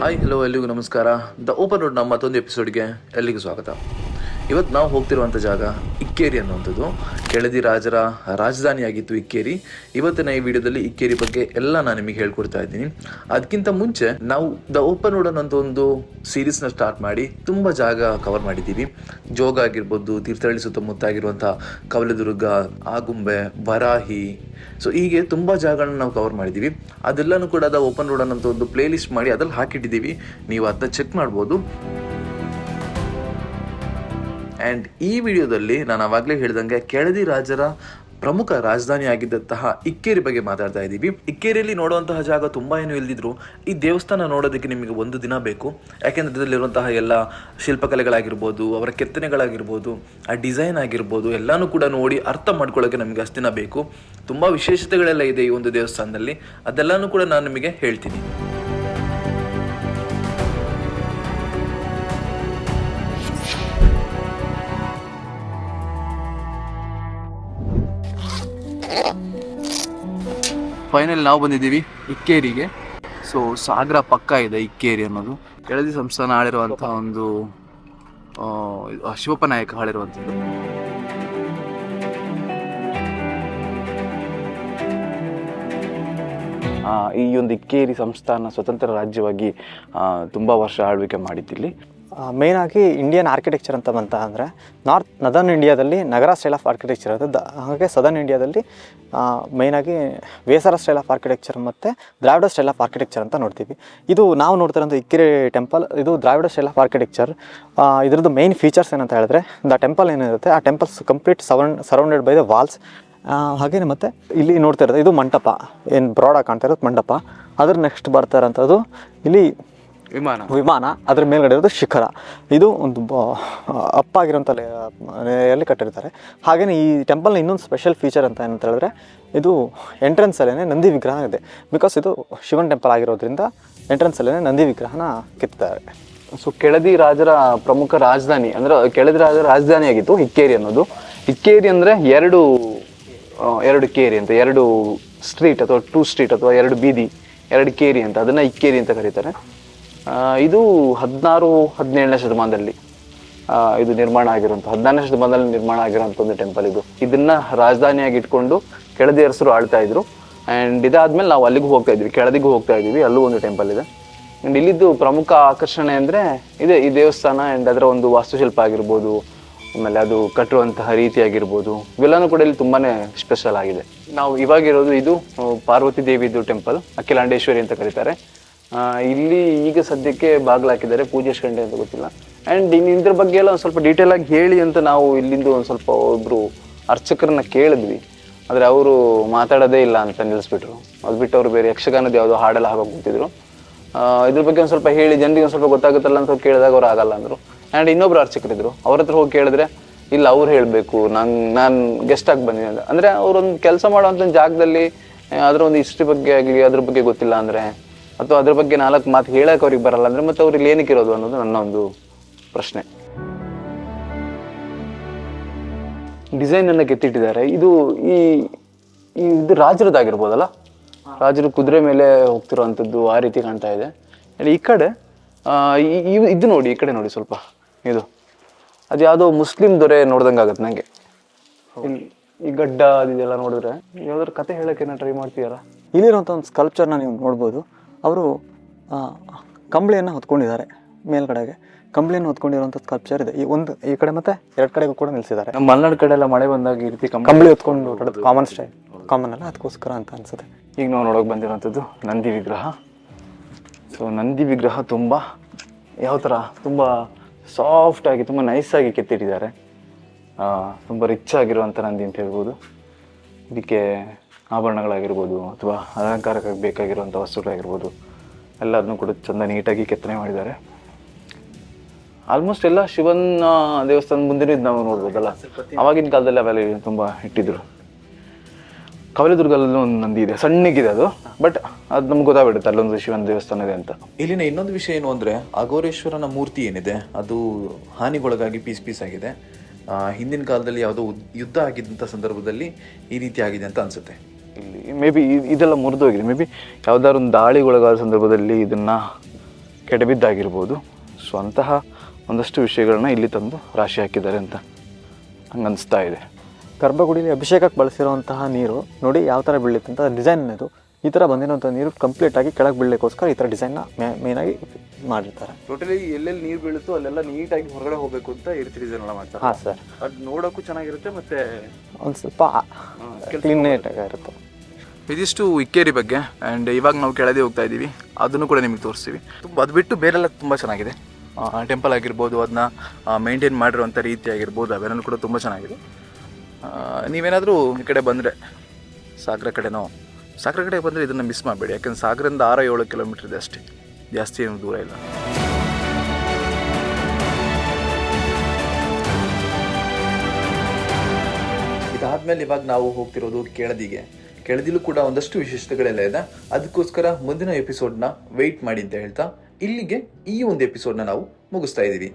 Hi hello ಎಲ್ಲಿಗೂ ನಮಸ್ಕಾರ. The open road ನಮ್ಮ ಮತ್ತೊಂದು ಎಪಿಸೋಡ್ಗೆ ಎಲ್ಲಿಗೂ ಸ್ವಾಗತ. ಇವತ್ತು ನಾವು ಹೋಗ್ತಿರುವಂಥ ಜಾಗ ಇಕ್ಕೇರಿ ಅನ್ನುವಂಥದ್ದು. ಕೆಳದಿ ರಾಜರ ರಾಜಧಾನಿಯಾಗಿತ್ತು ಇಕ್ಕೇರಿ. ಇವತ್ತಿನ ಈ ವಿಡಿಯೋದಲ್ಲಿ ಇಕ್ಕೇರಿ ಬಗ್ಗೆ ಎಲ್ಲ ನಾನು ನಿಮಗೆ ಹೇಳ್ಕೊಡ್ತಾ ಇದ್ದೀನಿ. ಅದಕ್ಕಿಂತ ಮುಂಚೆ ನಾವು ದ ಓಪನ್ ರೋಡ್ ಅನ್ನೋಂಥ ಒಂದು ಸೀರೀಸ್ನ ಸ್ಟಾರ್ಟ್ ಮಾಡಿ ತುಂಬ ಜಾಗ ಕವರ್ ಮಾಡಿದ್ದೀವಿ. ಜೋಗ ಆಗಿರ್ಬೋದು, ತೀರ್ಥಹಳ್ಳಿ ಸುತ್ತಮುತ್ತ ಆಗಿರುವಂಥ ಕವಲದುರ್ಗ, ಆಗುಂಬೆ, ವರಾಹಿ. ಸೊ ಹೀಗೆ ತುಂಬ ಜಾಗಗಳನ್ನ ನಾವು ಕವರ್ ಮಾಡಿದ್ದೀವಿ. ಅದೆಲ್ಲನೂ ಕೂಡ ಅದ ಓಪನ್ ರೋಡ್ ಅನ್ನೋಂಥ ಒಂದು ಪ್ಲೇ ಲಿಸ್ಟ್ ಮಾಡಿ ಅದ್ರಲ್ಲಿ ಹಾಕಿಟ್ಟಿದ್ದೀವಿ. ನೀವು ಅದನ್ನ ಚೆಕ್ ಮಾಡ್ಬೋದು. ಆ್ಯಂಡ್ ಈ ವಿಡಿಯೋದಲ್ಲಿ ನಾನು ಆವಾಗಲೇ ಹೇಳಿದಂಗೆ ಕೆಳದಿ ರಾಜರ ಪ್ರಮುಖ ರಾಜಧಾನಿ ಆಗಿದ್ದಂತಹ ಇಕ್ಕೇರಿ ಬಗ್ಗೆ ಮಾತಾಡ್ತಾ ಇದ್ದೀವಿ. ಇಕ್ಕೇರಿಯಲ್ಲಿ ನೋಡುವಂತಹ ಜಾಗ ತುಂಬ ಏನು ಇಲ್ದಿದ್ರು, ಈ ದೇವಸ್ಥಾನ ನೋಡೋದಕ್ಕೆ ನಿಮಗೆ ಒಂದು ದಿನ ಬೇಕು. ಯಾಕೆಂದರೆ ಇದರಲ್ಲಿರುವಂತಹ ಎಲ್ಲ ಶಿಲ್ಪಕಲೆಗಳಾಗಿರ್ಬೋದು, ಅವರ ಕೆತ್ತನೆಗಳಾಗಿರ್ಬೋದು, ಆ ಡಿಸೈನ್ ಆಗಿರ್ಬೋದು, ಎಲ್ಲನೂ ಕೂಡ ನೋಡಿ ಅರ್ಥ ಮಾಡ್ಕೊಳ್ಳೋಕ್ಕೆ ನಮಗೆ ಅಷ್ಟು ದಿನ ಬೇಕು. ತುಂಬ ವಿಶೇಷತೆಗಳೆಲ್ಲ ಇದೆ ಈ ಒಂದು ದೇವಸ್ಥಾನದಲ್ಲಿ. ಅದೆಲ್ಲನೂ ಕೂಡ ನಾನು ನಿಮಗೆ ಹೇಳ್ತೀನಿ. ಫೈನಲ್ ನಾವು ಬಂದಿದ್ದೀವಿ ಇಕ್ಕೇರಿಗೆ. ಸೊ ಸಾಗರ ಪಕ್ಕ ಇದೆ ಇಕ್ಕೇರಿ ಅನ್ನೋದು. ಕೆಳದಿ ಸಂಸ್ಥಾನ ಆಳಿರುವಂಥ ಒಂದು ಶಿವಪ್ಪ ನಾಯಕ ಆಳಿರುವಂಥದ್ದು ಈ ಒಂದು ಇಕ್ಕೇರಿ ಸಂಸ್ಥಾನ ಸ್ವತಂತ್ರ ರಾಜ್ಯವಾಗಿ ತುಂಬ ವರ್ಷ ಆಳ್ವಿಕೆ ಮಾಡಿದ್ದಿಲ್ಲಿ. ಮೇನ್ ಆಗಿ ಇಂಡಿಯನ್ ಆರ್ಕಿಟೆಕ್ಚರ್ ಅಂತ ಬಂತ ಅಂದರೆ ನಾರ್ತ್ ನದರ್ನ್ ಇಂಡಿಯಾದಲ್ಲಿ Nagara style of architecture the- ಹಾಗೆ ಸದರ್ನ್ ಇಂಡಿಯಾದಲ್ಲಿ ಮೇನ್ ಆಗಿ ವೇಸರ ಸ್ಟೈಲ್ ಆಫ್ ಆರ್ಕಿಟೆಕ್ಚರ್ ಮತ್ತು ದ್ರಾವಿಡ ಸ್ಟೈಲ್ ಆಫ್ ಆರ್ಕಿಟೆಕ್ಚರ್ ಅಂತ ನೋಡ್ತೀವಿ. ಇದು ನಾವು ನೋಡ್ತಿರೋಂಥ ಇಕ್ಕಿರಿ ಟೆಂಪಲ್ ಇದು ದ್ರಾವಿಡ ಸ್ಟೈಲ್ ಆಫ್ ಆರ್ಕಿಟೆಕ್ಚರ್ ಇದರದ್ದು ಮೇನ್ ಫೀಚರ್ಸ್ ಏನಂತ ಹೇಳಿದ್ರೆ, ದ ಟೆಂಪಲ್ ಏನಿರುತ್ತೆ, ಆ temples complete surround surrounded by the walls ಹಾಗೇನೆ ಮತ್ತು ಇಲ್ಲಿ ನೋಡ್ತಾ ಇರೋದು, ಇದು ಮಂಟಪ. ಏನು ಬ್ರಾಡಾಗಿ ಕಾಣ್ತಾ ಇರೋದು ಮಂಟಪ. ಅದ್ರ ನೆಕ್ಸ್ಟ್ ಬರ್ತಾ ಇರೋಂಥದ್ದು, ಇಲ್ಲಿ ವಿಮಾನ. ವಿಮಾನ ಅದ್ರ ಮೇಲ್ಗಡೆ ಇರೋದು ಶಿಖರ. ಇದು ಒಂದು ಬ- ಅಪ್ಪಾಗಿರೋಂಥ ಲೇಯಲ್ಲಿ ಕಟ್ಟಿರ್ತಾರೆ. ಹಾಗೆಯೇ ಈ ಟೆಂಪಲ್ನ ಇನ್ನೊಂದು ಸ್ಪೆಷಲ್ ಫೀಚರ್ ಅಂತ ಏನಂತ ಹೇಳಿದ್ರೆ ಇದು ಎಂಟ್ರೆನ್ಸಲ್ಲೇ ನಂದಿ ವಿಗ್ರಹ ಇದೆ. ಬಿಕಾಸ್ ಇದು ಶಿವನ್ ಟೆಂಪಲ್ ಆಗಿರೋದ್ರಿಂದ ಎಂಟ್ರೆನ್ಸಲ್ಲೇ ನಂದಿ ವಿಗ್ರಹನ ಕಿತ್ತಾರೆ ಸೊ ಕೆಳದಿ ರಾಜರ ಪ್ರಮುಖ ರಾಜಧಾನಿ ಅಂದ್ರೆ ಕೆಳದಿ ರಾಜರ ರಾಜಧಾನಿ ಆಗಿತ್ತು ಇಕ್ಕೇರಿ ಅನ್ನೋದು. ಇಕ್ಕೇರಿ ಅಂದ್ರೆ ಎರಡು ಎರಡು ಕೇರಿ ಅಂತ ಎರಡು ಸ್ಟ್ರೀಟ್ ಅಥವಾ ಟೂ ಸ್ಟ್ರೀಟ್ ಅಥವಾ ಎರಡು ಬೀದಿ ಎರಡು ಕೇರಿ ಅಂತ ಅದನ್ನ ಇಕ್ಕೇರಿ ಅಂತ ಕರೀತಾರೆ. ಇದು ಹದಿನಾರು, ಹದಿನೇಳನೇ ಶತಮಾನದಲ್ಲಿ ಇದು ನಿರ್ಮಾಣ ಆಗಿರುವಂಥ ಹದಿನಾರನೇ ಶತಮಾನದಲ್ಲಿ ನಿರ್ಮಾಣ ಆಗಿರೋಂಥ ಒಂದು ಟೆಂಪಲ್ ಇದು. ಇದನ್ನ ರಾಜಧಾನಿಯಾಗಿ ಇಟ್ಕೊಂಡು ಕೆಳದಿ ಅರಸರು ಆಳ್ತಾ ಇದ್ರು. ಆ್ಯಂಡ್ ಇದಾದ್ಮೇಲೆ ನಾವು ಅಲ್ಲಿಗೂ ಹೋಗ್ತಾ ಇದ್ವಿ. ಕೆಳದಿಗೂ ಹೋಗ್ತಾ ಇದ್ವಿ. ಅಲ್ಲೂ ಒಂದು ಟೆಂಪಲ್ ಇದೆ. ಆ್ಯಂಡ್ ಇಲ್ಲಿದ್ದು ಪ್ರಮುಖ ಆಕರ್ಷಣೆ ಅಂದರೆ ಇದೆ. ಈ ದೇವಸ್ಥಾನ ಆ್ಯಂಡ್ ಅದರ ಒಂದು ವಾಸ್ತುಶಿಲ್ಪ ಆಗಿರ್ಬೋದು, ಆಮೇಲೆ ಅದು ಕಟ್ಟುವಂತಹ ರೀತಿ ಆಗಿರ್ಬೋದು ಇವೆಲ್ಲನೂ ಕೂಡ ಇಲ್ಲಿ ತುಂಬಾನೇ ಸ್ಪೆಷಲ್ ಆಗಿದೆ. ನಾವು ಇವಾಗಿರೋದು ಇದು ಪಾರ್ವತಿ ದೇವಿದು ಟೆಂಪಲ್ ಅಖಿಲಾಂಡೇಶ್ವರಿ ಅಂತ ಕರೀತಾರೆ. ಇಲ್ಲಿ ಈಗ ಸದ್ಯಕ್ಕೆ ಬಾಗಿಲು ಹಾಕಿದ್ದಾರೆ ಪೂಜೆ ಶಂಡೆ ಅಂತ ಗೊತ್ತಿಲ್ಲ. ಆ್ಯಂಡ್ ಇನ್ನು ಇದ್ರ ಬಗ್ಗೆ ಎಲ್ಲ ಒಂದು ಸ್ವಲ್ಪ ಡೀಟೇಲ್ ಆಗಿ ಹೇಳಿ ಅಂತ ನಾವು ಇಲ್ಲಿಂದ ಒಂದು ಸ್ವಲ್ಪ ಒಬ್ಬರು ಅರ್ಚಕರನ್ನ ಕೇಳಿದ್ವಿ. ಆದರೆ ಅವರು ಮಾತಾಡೋದೇ ಇಲ್ಲ ಅಂತ ನಿಲ್ಲಿಸ್ಬಿಟ್ರು ಅದು ಬಿಟ್ಟು ಅವರು ಬೇರೆ ಯಕ್ಷಗಾನದ ಯಾವುದೋ ಹಾಡೆಲ್ಲ ಹಾಕೋಕೆ ಕೂತಿದ್ರು. ಇದ್ರ ಬಗ್ಗೆ ಒಂದು ಸ್ವಲ್ಪ ಹೇಳಿ, ಜನರಿಗೆ ಒಂದು ಸ್ವಲ್ಪ ಗೊತ್ತಾಗುತ್ತಲ್ಲ ಅಂತ ಕೇಳಿದಾಗ ಅವ್ರು ಆಗಲ್ಲ ಅಂದರು. ಆ್ಯಂಡ್ ಇನ್ನೊಬ್ರು ಅರ್ಚಕರಿದ್ರು. ಅವ್ರ ಹತ್ರ ಹೋಗಿ ಕೇಳಿದ್ರೆ, ಇಲ್ಲ, ಅವ್ರು ಹೇಳಬೇಕು. ನಂಗೆ ನಾನು ಗೆಸ್ಟ್ ಆಗಿ ಅಂತ. ಅಂದರೆ ಅವರೊಂದು ಕೆಲಸ ಮಾಡುವಂಥ ಜಾಗದಲ್ಲಿ ಅದರ ಒಂದು ಹಿಸ್ಟ್ರಿ ಬಗ್ಗೆ ಆಗಲಿ ಅದ್ರ ಬಗ್ಗೆ ಗೊತ್ತಿಲ್ಲ ಅಂದರೆ ಅಥವಾ ಅದ್ರ ಬಗ್ಗೆ ನಾಲ್ಕು ಮಾತು ಹೇಳಕ್ಕೆ ಅವ್ರಿಗೆ ಬರಲ್ಲ ಅಂದ್ರೆ ಮತ್ತೆ ಅವ್ರಿಗೆ ಇಲ್ಲಿ ಏನಕ್ಕೆ ಇರೋದು ಅನ್ನೋದು ನನ್ನ ಒಂದು ಪ್ರಶ್ನೆ. ಡಿಸೈನ್ ಅನ್ನ ಕೆತ್ತಿಟ್ಟಿದ್ದಾರೆ. ಇದು ಈ ಈ ಇದು ರಾಜರದಾಗಿರ್ಬೋದಲ್ಲ ರಾಜರು ಕುದುರೆ ಮೇಲೆ ಹೋಗ್ತಿರೋವಂಥದ್ದು ಆ ರೀತಿ ಕಾಣ್ತಾ ಇದೆ. ಈ ಕಡೆ ಇದು ನೋಡಿ ಈ ಕಡೆ ನೋಡಿ ಸ್ವಲ್ಪ. ಇದು. ಅದು ಯಾವುದೋ ಮುಸ್ಲಿಂ ದೊರೆ ನೋಡ್ದಂಗೆ ಆಗುತ್ತೆ ನಂಗೆ. ಇಲ್ಲಿ ಈ ಗಡ್ಡ ಇದೆಲ್ಲ ನೋಡಿದ್ರೆ. ಯಾವ್ದಾದ್ರು ಕತೆ ಹೇಳಕ್ಕೆ ಟ್ರೈ ಮಾಡ್ತೀಯಲ್ಲ? ಇಲ್ಲಿರುವಂಥ ಒಂದು ಸ್ಕಲ್ಪ್ಚರ್ನ ನೀವು ನೋಡ್ಬೋದು. ಅವರು ಕಂಬಳಿಯನ್ನು ಹೊತ್ಕೊಂಡಿದ್ದಾರೆ ಮೇಲ್ಗಡೆಗೆ. ಕಂಬಳಿಯನ್ನು ಹೊತ್ಕೊಂಡಿರುವಂಥ ಸ್ಕಲ್ಪ್ಚರ್ ಇದೆ. ಈ ಒಂದು ಈ ಕಡೆ ಮತ್ತೆ ಎರಡು ಕಡೆಗೂ ಕೂಡ ನಿಲ್ಲಿಸಿದ್ದಾರೆ ನಮ್ಮ ಮಲೆನಾಡು ಕಡೆ ಎಲ್ಲ ಮಳೆ ಬಂದಾಗ ಈ ರೀತಿ ಕಂಬ ಕಂಬಳಿ ಹೊತ್ಕೊಂಡು ಓಡಾಡೋದು ಕಾಮನ್ ಸ್ಟೈಲ್ ಕಾಮನ್ ಅಲ್ಲ ಅದಕ್ಕೋಸ್ಕರ ಅಂತ ಅನ್ಸುತ್ತೆ. ಈಗ ನಾವು ನೋಡೋಕೆ ಬಂದಿರುವಂಥದ್ದು ನಂದಿ ವಿಗ್ರಹ. ಸೊ ನಂದಿ ವಿಗ್ರಹ ತುಂಬ ಯಾವ ಥರ ತುಂಬ ಸಾಫ್ಟ್ ಆಗಿ ತುಂಬ ನೈಸ್ ಆಗಿ ಕೆತ್ತಿಟ್ಟಿದ್ದಾರೆ. ತುಂಬ ರಿಚ್ ಆಗಿರುವಂಥ ನಂದಿ ಅಂತ ಹೇಳ್ಬೋದು. ಇದಕ್ಕೆ ಆಭರಣಗಳಾಗಿರ್ಬೋದು ಅಥವಾ ಅಲಂಕಾರಕ್ಕಾಗಿ ಬೇಕಾಗಿರುವಂಥ ವಸ್ತುಗಳಾಗಿರ್ಬೋದು, ಎಲ್ಲದನ್ನೂ ಕೂಡ ಚೆಂದ ನೀಟಾಗಿ ಕೆತ್ತನೆ ಮಾಡಿದ್ದಾರೆ. ಆಲ್ಮೋಸ್ಟ್ ಎಲ್ಲ ಶಿವನ ದೇವಸ್ಥಾನ ಮುಂದೆನೂ ಇದು ನಾವು ನೋಡ್ಬೋದಲ್ಲ? ಅವಾಗಿನ ಕಾಲದಲ್ಲಿ ಅವೆಲ್ಲ ತುಂಬ ಇಟ್ಟಿದ್ರು. ಕವಲದುರ್ಗಲ್ಲೂ ಒಂದು ನಂದಿ ಇದೆ, ಸಣ್ಣಗಿದೆ ಅದು ಬಟ್ ಅದು ನಮ್ಗೆ ಗೊತ್ತಾಗ್ಬಿಡುತ್ತೆ ಅಲ್ಲೊಂದು ಶಿವನ ದೇವಸ್ಥಾನ ಇದೆ ಅಂತ. ಇಲ್ಲಿನ ಇನ್ನೊಂದು ವಿಷಯ ಏನು ಅಂದರೆ, ಅಘೋರೇಶ್ವರನ ಮೂರ್ತಿ ಏನಿದೆ, ಅದು ಹಾನಿಗೊಳಗಾಗಿ ಪೀಸ್ ಪೀಸ್ ಆಗಿದೆ. ಹಿಂದಿನ ಕಾಲದಲ್ಲಿ ಯಾವುದೋ ಯುದ್ಧ ಆಗಿದ್ದಂಥ ಸಂದರ್ಭದಲ್ಲಿ ಈ ರೀತಿ ಆಗಿದೆ ಅಂತ ಅನಿಸುತ್ತೆ. ಇಲ್ಲಿ. ಮೇ ಬಿ ಇದೆಲ್ಲ ಮುರಿದೋಗಿದೆ ಮೇ ಬಿ ಯಾವುದಾದ್ರು ಒಂದು ದಾಳಿಗೊಳಗಾದ ಸಂದರ್ಭದಲ್ಲಿ ಇದನ್ನು ಕೆಡಬಿದ್ದಾಗಿರ್ಬೋದು ಸೊ ಅಂತಹ ಒಂದಷ್ಟು ವಿಷಯಗಳನ್ನ ಇಲ್ಲಿ ತಂದು ರಾಶಿ ಹಾಕಿದ್ದಾರೆ ಅಂತ ಹಂಗೆ ಅನಿಸ್ತಾ ಇದೆ. ಗರ್ಭಗುಡಿಲಿ ಅಭಿಷೇಕಕ್ಕೆ ಬಳಸಿರುವಂತಹ ನೀರು ನೋಡಿ ಯಾವ ಥರ ಬೀಳುತ್ತೆ ಅಂತ ಡಿಸೈನ್ ಇದು ಈ ಥರ ಬಂದಿರೋಂಥ ನೀರು ಕಂಪ್ಲೀಟಾಗಿ ಕೆಳಗೆ ಬೀಳಲಿಕ್ಕೋಸ್ಕರ ಈ ಥರ ಡಿಸೈನ್ನ ಮೇಯ್ನಾಗಿ ಮಾಡಿರ್ತಾರೆ. ಟೋಟಲಿ ಎಲ್ಲೆಲ್ಲಿ ನೀರು ಬೀಳುತ್ತೋ ಅಲ್ಲೆಲ್ಲ ನೀಟಾಗಿ ಹೊರಗಡೆ ಹೋಗಬೇಕು ಅಂತ ಈ ರೀತಿ ಡಿಸೈನ್ ಎಲ್ಲ ಮಾಡ್ತಾರೆ. ಹಾಂ ಸರ್ ಅದು ನೋಡೋಕ್ಕೂ ಚೆನ್ನಾಗಿರುತ್ತೆ ಮತ್ತೆ ಒಂದು ಸ್ವಲ್ಪ ಕ್ಲೀನ್ ನೀಟಾಗಿ ಇರುತ್ತೆ. ಇದಿಷ್ಟು ಇಕ್ಕೇರಿ ಬಗ್ಗೆ ಆ್ಯಂಡ್ ಇವಾಗ ನಾವು ಕೆಳದಿ ಹೋಗ್ತಾ ಇದ್ದೀವಿ. ಅದನ್ನು ಕೂಡ ನಿಮಗೆ ತೋರಿಸ್ತೀವಿ. ತುಂಬ ಅದು ಬಿಟ್ಟು ಬೇರೆಲ್ಲ ತುಂಬ ಚೆನ್ನಾಗಿದೆ. ಟೆಂಪಲ್ ಆಗಿರ್ಬೋದು ಅದನ್ನ ಮೇಂಟೈನ್ ಮಾಡಿರುವಂಥ ರೀತಿ ಆಗಿರ್ಬೋದು ಅವೆಲ್ಲನೂ ಕೂಡ ತುಂಬ ಚೆನ್ನಾಗಿದೆ. ನೀವೇನಾದರೂ ಈ ಕಡೆ ಬಂದರೆ, ಸಾಗರ ಕಡೆನೋ, ಸಾಗರ ಕಡೆ ಬಂದರೆ ಇದನ್ನು ಮಿಸ್ ಮಾಡಬೇಡಿ. ಯಾಕಂದ್ರೆ ಸಾಗರದಿಂದ ಆರು ಏಳು ಕಿಲೋಮೀಟರ್ ಇದೆ ಅಷ್ಟೇ. ಜಾಸ್ತಿ ಏನು ದೂರ ಇಲ್ಲ. ಇದಾದ್ಮೇಲೆ ಇವಾಗ ನಾವು ಹೋಗ್ತಿರೋದು ಕೆಳದಿಗೆ. ಕೆಳದಿಲು ಕೂಡ ಒಂದಷ್ಟು ವಿಶೇಷತೆಗಳೆಲ್ಲ ಇದೆ. ಅದಕ್ಕೋಸ್ಕರ ಮುಂದಿನ ಎಪಿಸೋಡ್ನ ವೆಯ್ಟ್ ಮಾಡಿ ಅಂತ ಹೇಳ್ತಾ, ಇಲ್ಲಿಗೆ ಈ ಒಂದು ಎಪಿಸೋಡ್ನ ನಾವು ಮುಗಿಸ್ತಾ ಇದ್ದೀವಿ.